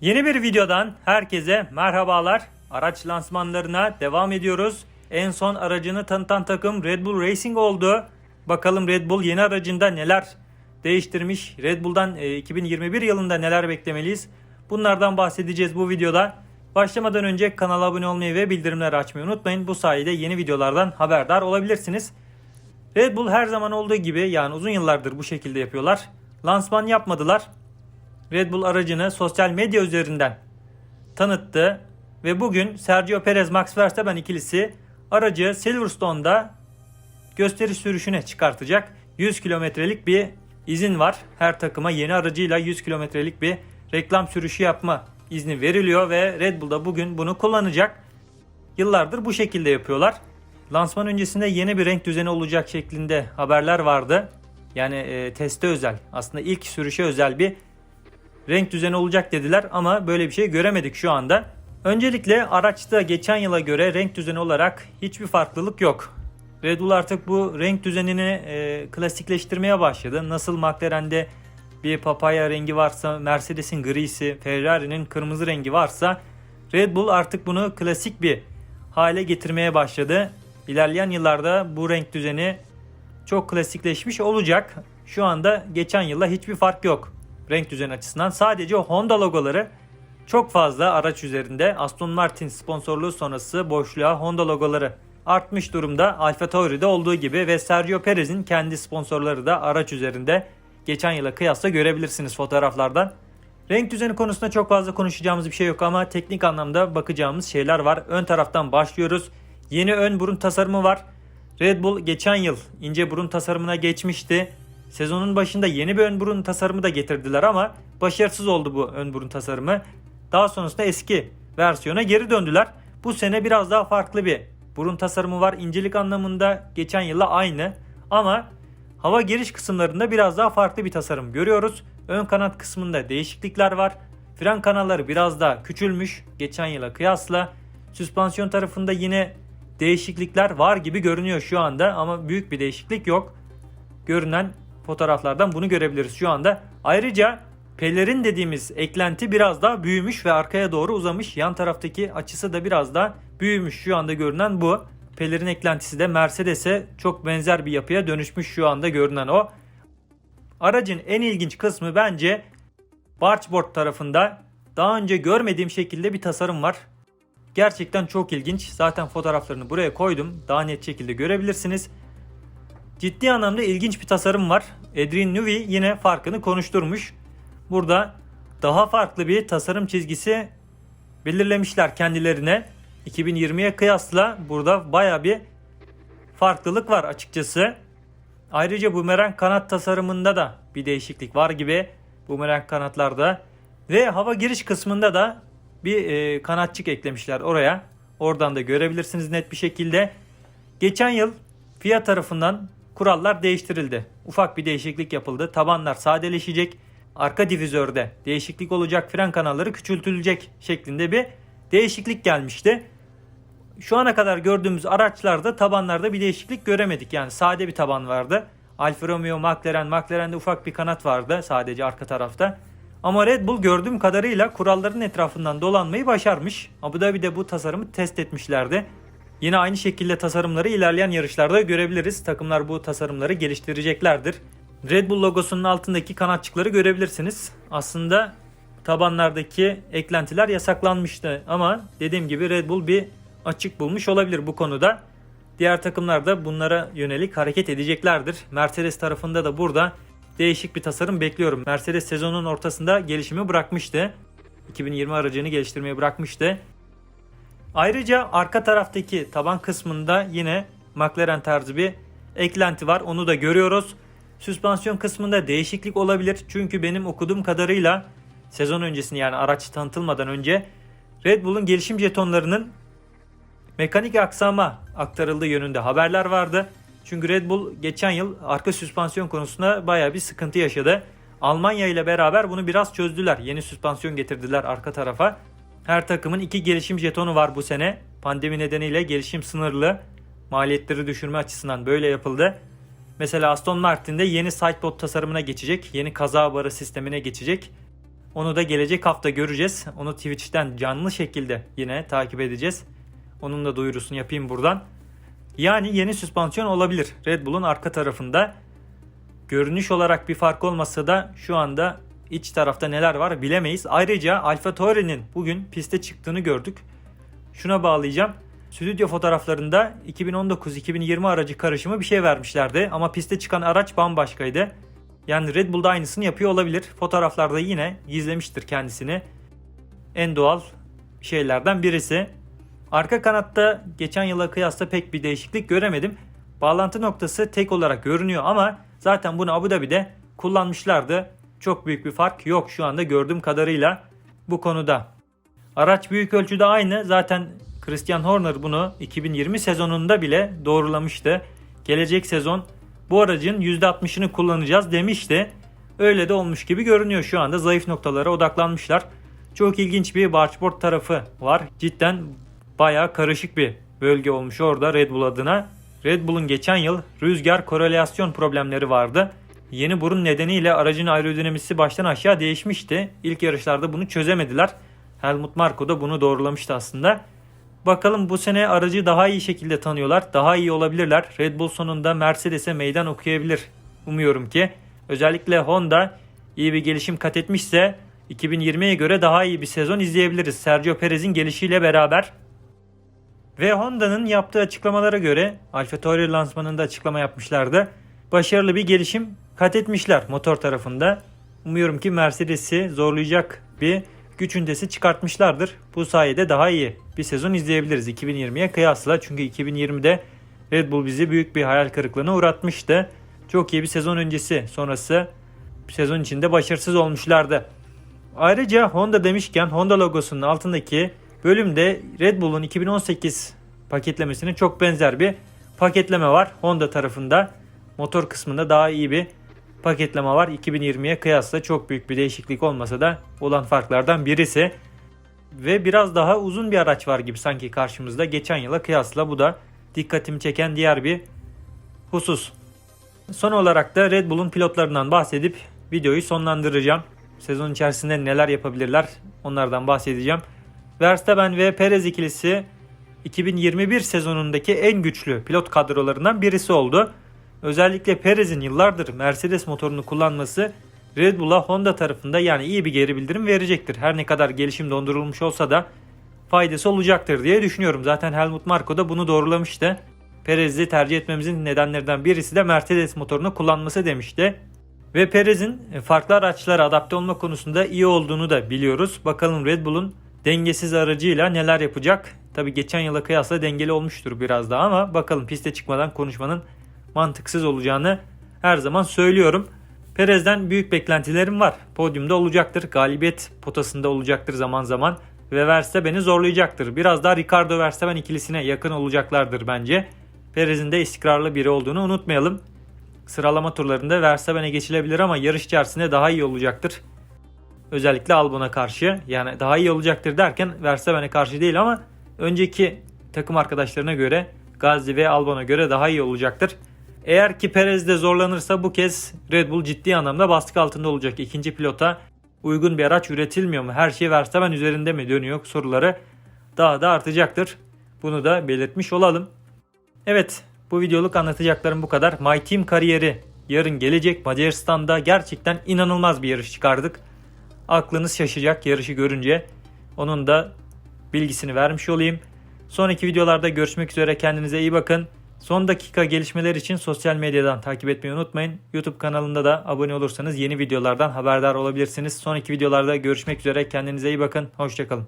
Yeni bir videodan herkese merhabalar. Araç lansmanlarına devam ediyoruz. En son aracını tanıtan takım Red Bull Racing oldu. Bakalım Red Bull yeni aracında neler değiştirmiş? Red Bull'dan e, 2021 yılında neler beklemeliyiz? Bunlardan bahsedeceğiz bu videoda. Başlamadan önce kanala abone olmayı ve bildirimleri açmayı unutmayın. Bu sayede yeni videolardan haberdar olabilirsiniz. Red Bull her zaman olduğu gibi yani uzun yıllardır bu şekilde yapıyorlar. Lansman yapmadılar. Red Bull aracını sosyal medya üzerinden tanıttı ve bugün Sergio Perez Max Verstappen ikilisi aracı Silverstone'da gösteriş sürüşüne çıkartacak. 100 kilometrelik bir izin var. Her takıma yeni aracıyla 100 kilometrelik bir reklam sürüşü yapma izni veriliyor ve Red Bull da bugün bunu kullanacak. Yıllardır bu şekilde yapıyorlar. Lansman öncesinde yeni bir renk düzeni olacak şeklinde haberler vardı. Yani e, teste özel aslında ilk sürüşe özel bir renk düzeni olacak dediler ama böyle bir şey göremedik şu anda. Öncelikle araçta geçen yıla göre renk düzeni olarak hiçbir farklılık yok. Red Bull artık bu renk düzenini e, klasikleştirmeye başladı. Nasıl McLaren'de bir papaya rengi varsa, Mercedes'in grisi, Ferrari'nin kırmızı rengi varsa Red Bull artık bunu klasik bir hale getirmeye başladı. İlerleyen yıllarda bu renk düzeni çok klasikleşmiş olacak. Şu anda geçen yılla hiçbir fark yok renk düzeni açısından. Sadece Honda logoları çok fazla araç üzerinde. Aston Martin sponsorluğu sonrası boşluğa Honda logoları artmış durumda. Alfa Tauri'de olduğu gibi ve Sergio Perez'in kendi sponsorları da araç üzerinde geçen yıla kıyasla görebilirsiniz fotoğraflardan. Renk düzeni konusunda çok fazla konuşacağımız bir şey yok ama teknik anlamda bakacağımız şeyler var. Ön taraftan başlıyoruz. Yeni ön burun tasarımı var. Red Bull geçen yıl ince burun tasarımına geçmişti. Sezonun başında yeni bir ön burun tasarımı da getirdiler ama başarısız oldu bu ön burun tasarımı. Daha sonrasında eski versiyona geri döndüler. Bu sene biraz daha farklı bir burun tasarımı var. İncelik anlamında geçen yılla aynı ama hava giriş kısımlarında biraz daha farklı bir tasarım görüyoruz. Ön kanat kısmında değişiklikler var. Fren kanalları biraz daha küçülmüş geçen yıla kıyasla. Süspansiyon tarafında yine değişiklikler var gibi görünüyor şu anda ama büyük bir değişiklik yok. Görünen fotoğraflardan bunu görebiliriz şu anda. Ayrıca pelerin dediğimiz eklenti biraz daha büyümüş ve arkaya doğru uzamış. Yan taraftaki açısı da biraz daha büyümüş şu anda görünen bu. Pelerin eklentisi de Mercedes'e çok benzer bir yapıya dönüşmüş şu anda görünen o. Aracın en ilginç kısmı bence Bargeboard tarafında daha önce görmediğim şekilde bir tasarım var. Gerçekten çok ilginç. Zaten fotoğraflarını buraya koydum. Daha net şekilde görebilirsiniz. Ciddi anlamda ilginç bir tasarım var. Adrian Newey yine farkını konuşturmuş. Burada daha farklı bir tasarım çizgisi belirlemişler kendilerine. 2020'ye kıyasla burada baya bir farklılık var açıkçası. Ayrıca bumerang kanat tasarımında da bir değişiklik var gibi. Bumerang kanatlarda ve hava giriş kısmında da bir e, kanatçık eklemişler oraya. Oradan da görebilirsiniz net bir şekilde. Geçen yıl FIA tarafından kurallar değiştirildi. Ufak bir değişiklik yapıldı. Tabanlar sadeleşecek. Arka divizörde değişiklik olacak. Fren kanalları küçültülecek şeklinde bir değişiklik gelmişti. Şu ana kadar gördüğümüz araçlarda tabanlarda bir değişiklik göremedik. Yani sade bir taban vardı. Alfa Romeo, McLaren, McLaren'de ufak bir kanat vardı sadece arka tarafta. Ama Red Bull gördüğüm kadarıyla kuralların etrafından dolanmayı başarmış. Abu Dhabi'de bu tasarımı test etmişlerdi. Yine aynı şekilde tasarımları ilerleyen yarışlarda görebiliriz. Takımlar bu tasarımları geliştireceklerdir. Red Bull logosunun altındaki kanatçıkları görebilirsiniz. Aslında tabanlardaki eklentiler yasaklanmıştı ama dediğim gibi Red Bull bir açık bulmuş olabilir bu konuda. Diğer takımlar da bunlara yönelik hareket edeceklerdir. Mercedes tarafında da burada değişik bir tasarım bekliyorum. Mercedes sezonun ortasında gelişimi bırakmıştı. 2020 aracını geliştirmeyi bırakmıştı. Ayrıca arka taraftaki taban kısmında yine McLaren tarzı bir eklenti var. Onu da görüyoruz. Süspansiyon kısmında değişiklik olabilir. Çünkü benim okuduğum kadarıyla sezon öncesini yani araç tanıtılmadan önce Red Bull'un gelişim jetonlarının mekanik aksama aktarıldığı yönünde haberler vardı. Çünkü Red Bull geçen yıl arka süspansiyon konusunda baya bir sıkıntı yaşadı. Almanya ile beraber bunu biraz çözdüler. Yeni süspansiyon getirdiler arka tarafa. Her takımın iki gelişim jetonu var bu sene. Pandemi nedeniyle gelişim sınırlı. Maliyetleri düşürme açısından böyle yapıldı. Mesela Aston Martin'de yeni sidepod tasarımına geçecek. Yeni kaza barı sistemine geçecek. Onu da gelecek hafta göreceğiz. Onu Twitch'ten canlı şekilde yine takip edeceğiz. Onun da duyurusunu yapayım buradan. Yani yeni süspansiyon olabilir Red Bull'un arka tarafında. Görünüş olarak bir fark olmasa da şu anda iç tarafta neler var bilemeyiz. Ayrıca Alfa Tauri'nin bugün piste çıktığını gördük. Şuna bağlayacağım. Stüdyo fotoğraflarında 2019-2020 aracı karışımı bir şey vermişlerdi ama piste çıkan araç bambaşkaydı. Yani Red Bull da aynısını yapıyor olabilir. Fotoğraflarda yine gizlemiştir kendisini. En doğal şeylerden birisi. Arka kanatta geçen yıla kıyasla pek bir değişiklik göremedim. Bağlantı noktası tek olarak görünüyor ama zaten bunu Abu Dhabi'de kullanmışlardı. Çok büyük bir fark yok şu anda gördüğüm kadarıyla bu konuda. Araç büyük ölçüde aynı. Zaten Christian Horner bunu 2020 sezonunda bile doğrulamıştı. Gelecek sezon bu aracın %60'ını kullanacağız demişti. Öyle de olmuş gibi görünüyor şu anda. Zayıf noktalara odaklanmışlar. Çok ilginç bir bargeboard tarafı var. Cidden bayağı karışık bir bölge olmuş orada Red Bull adına. Red Bull'un geçen yıl rüzgar korelasyon problemleri vardı. Yeni burun nedeniyle aracın aerodinamisi baştan aşağı değişmişti. İlk yarışlarda bunu çözemediler. Helmut Marko da bunu doğrulamıştı aslında. Bakalım bu sene aracı daha iyi şekilde tanıyorlar. Daha iyi olabilirler. Red Bull sonunda Mercedes'e meydan okuyabilir. Umuyorum ki. Özellikle Honda iyi bir gelişim kat etmişse 2020'ye göre daha iyi bir sezon izleyebiliriz. Sergio Perez'in gelişiyle beraber. Ve Honda'nın yaptığı açıklamalara göre Alfa Tauri lansmanında açıklama yapmışlardı. Başarılı bir gelişim kat etmişler motor tarafında. Umuyorum ki Mercedes'i zorlayacak bir güç ünitesi çıkartmışlardır. Bu sayede daha iyi bir sezon izleyebiliriz 2020'ye kıyasla. Çünkü 2020'de Red Bull bizi büyük bir hayal kırıklığına uğratmıştı. Çok iyi bir sezon öncesi sonrası sezon içinde başarısız olmuşlardı. Ayrıca Honda demişken Honda logosunun altındaki bölümde Red Bull'un 2018 paketlemesine çok benzer bir paketleme var Honda tarafında. Motor kısmında daha iyi bir paketleme var. 2020'ye kıyasla çok büyük bir değişiklik olmasa da olan farklardan birisi. Ve biraz daha uzun bir araç var gibi sanki karşımızda geçen yıla kıyasla. Bu da dikkatimi çeken diğer bir husus. Son olarak da Red Bull'un pilotlarından bahsedip videoyu sonlandıracağım. Sezon içerisinde neler yapabilirler onlardan bahsedeceğim. Verstappen ve Perez ikilisi 2021 sezonundaki en güçlü pilot kadrolarından birisi oldu. Özellikle Perez'in yıllardır Mercedes motorunu kullanması Red Bull'a Honda tarafında yani iyi bir geri bildirim verecektir. Her ne kadar gelişim dondurulmuş olsa da faydası olacaktır diye düşünüyorum. Zaten Helmut Marko da bunu doğrulamıştı. Perez'i tercih etmemizin nedenlerinden birisi de Mercedes motorunu kullanması demişti. Ve Perez'in farklı araçlara adapte olma konusunda iyi olduğunu da biliyoruz. Bakalım Red Bull'un dengesiz aracıyla neler yapacak? Tabi geçen yıla kıyasla dengeli olmuştur biraz daha ama bakalım piste çıkmadan konuşmanın mantıksız olacağını her zaman söylüyorum. Perez'den büyük beklentilerim var. Podyumda olacaktır. Galibiyet potasında olacaktır zaman zaman. Ve Verstappen'i zorlayacaktır. Biraz daha Ricardo Verstappen ikilisine yakın olacaklardır bence. Perez'in de istikrarlı biri olduğunu unutmayalım. Sıralama turlarında Verstappen'e geçilebilir ama yarış içerisinde daha iyi olacaktır. Özellikle Albon'a karşı. Yani daha iyi olacaktır derken Verstappen'e karşı değil ama önceki takım arkadaşlarına göre Gazli ve Albon'a göre daha iyi olacaktır. Eğer ki Perez de zorlanırsa bu kez Red Bull ciddi anlamda baskı altında olacak. İkinci pilota uygun bir araç üretilmiyor mu? Her şey Verstappen üzerinde mi dönüyor soruları daha da artacaktır. Bunu da belirtmiş olalım. Evet bu videoluk anlatacaklarım bu kadar. My Team kariyeri yarın gelecek. Macaristan'da gerçekten inanılmaz bir yarış çıkardık. Aklınız şaşacak yarışı görünce. Onun da bilgisini vermiş olayım. Sonraki videolarda görüşmek üzere. Kendinize iyi bakın. Son dakika gelişmeler için sosyal medyadan takip etmeyi unutmayın. YouTube kanalında da abone olursanız yeni videolardan haberdar olabilirsiniz. Sonraki videolarda görüşmek üzere. Kendinize iyi bakın. Hoşçakalın.